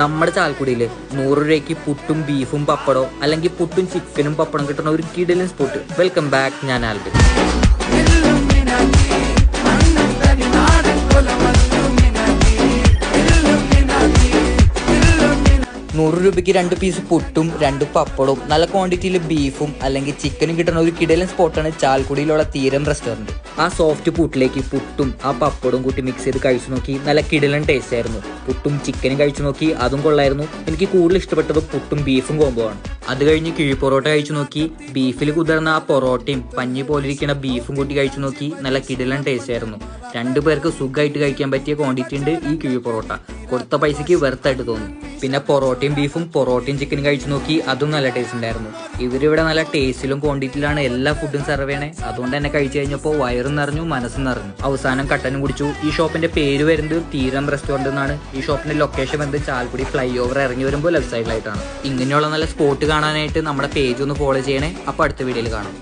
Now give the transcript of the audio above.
നമ്മുടെ ചാൽക്കുടിയിൽ നൂറ് രൂപയ്ക്ക് പുട്ടും ബീഫും പപ്പടോ അല്ലെങ്കിൽ പുട്ടും ചിക്കനും പപ്പടം കിട്ടുന്ന ഒരു കിടിലൻ സ്പോട്ട് വെൽക്കം ബാക്ക് ഞാൻ ആൽബിൻ. നൂറ് രൂപയ്ക്ക് രണ്ട് പീസ് പുട്ടും രണ്ട് പപ്പടവും നല്ല ക്വാണ്ടിറ്റിയിൽ ബീഫും അല്ലെങ്കിൽ ചിക്കനും കിട്ടുന്ന ഒരു കിടലൻ സ്പോട്ടാണ് ചാൽക്കുടിയിലുള്ള തീരം റെസ്റ്റോറന്റ് ആ സോഫ്റ്റ് പുട്ടിലേക്ക് പുട്ടും ആ പപ്പടവും കൂട്ടി മിക്സ് ചെയ്ത് കഴിച്ചു നോക്കി. നല്ല കിടലൻ ടേസ്റ്റ് ആയിരുന്നു. പുട്ടും ചിക്കനും കഴിച്ചു നോക്കി. അതും കൊള്ളായിരുന്നു. എനിക്ക് കൂടുതൽ ഇഷ്ടപ്പെട്ടത് പുട്ടും ബീഫും കോമ്പോ ആണ്. അത് കഴിഞ്ഞ് കിഴി പൊറോട്ട കഴിച്ചു നോക്കി. ബീഫിൽ കുതിർന്ന ആ പൊറോട്ടയും പഞ്ഞി പോലിരിക്കുന്ന ബീഫും കൂട്ടി കഴിച്ചു നോക്കി. നല്ല കിടലൻ ടേസ്റ്റ് ആയിരുന്നു. രണ്ടു പേർക്ക് സുഖമായിട്ട് കഴിക്കാൻ പറ്റിയ ക്വാണ്ടിറ്റി ഉണ്ട് ഈ കിഴി പൊറോട്ട. കൊടുത്ത പൈസക്ക് വെറുത്തായിട്ട് തോന്നി. പിന്നെ പൊറോട്ടയും ബീഫും പൊറോട്ടയും ചിക്കനും കഴിച്ചു നോക്കി അതും നല്ല ടേസ്റ്റ് ഉണ്ടായിരുന്നു ഇവരിവിടെ നല്ല ടേസ്റ്റിലും ക്വാണ്ടിറ്റിയിലാണ് എല്ലാ ഫുഡും സെർവ് ചെയ്യണേ. അതുകൊണ്ട് തന്നെ കഴിച്ചു കഴിഞ്ഞപ്പോൾ വയറും നിറഞ്ഞു മനസ്സും നിറഞ്ഞു. അവസാനം കട്ടനും കുടിച്ചു. ഈ ഷോപ്പിന്റെ പേര് വരുന്നത് തീരം റെസ്റ്റോറന്റ് എന്നാണ്. ഈ ഷോപ്പിന്റെ ലൊക്കേഷൻ വരുന്നത് ചാൽക്കുടി ഫ്ലൈ ഓവർ ഇറങ്ങി വരുമ്പോൾ ലെഫ്റ്റ് സൈഡിലായിട്ടാണ് ഇങ്ങനെയുള്ള നല്ല സ്പോട്ട് കാണാനായിട്ട് നമ്മുടെ പേജ് ഒന്ന് ഫോളോ ചെയ്യണേ. അപ്പോൾ അടുത്ത വീഡിയോയിൽ കാണാം.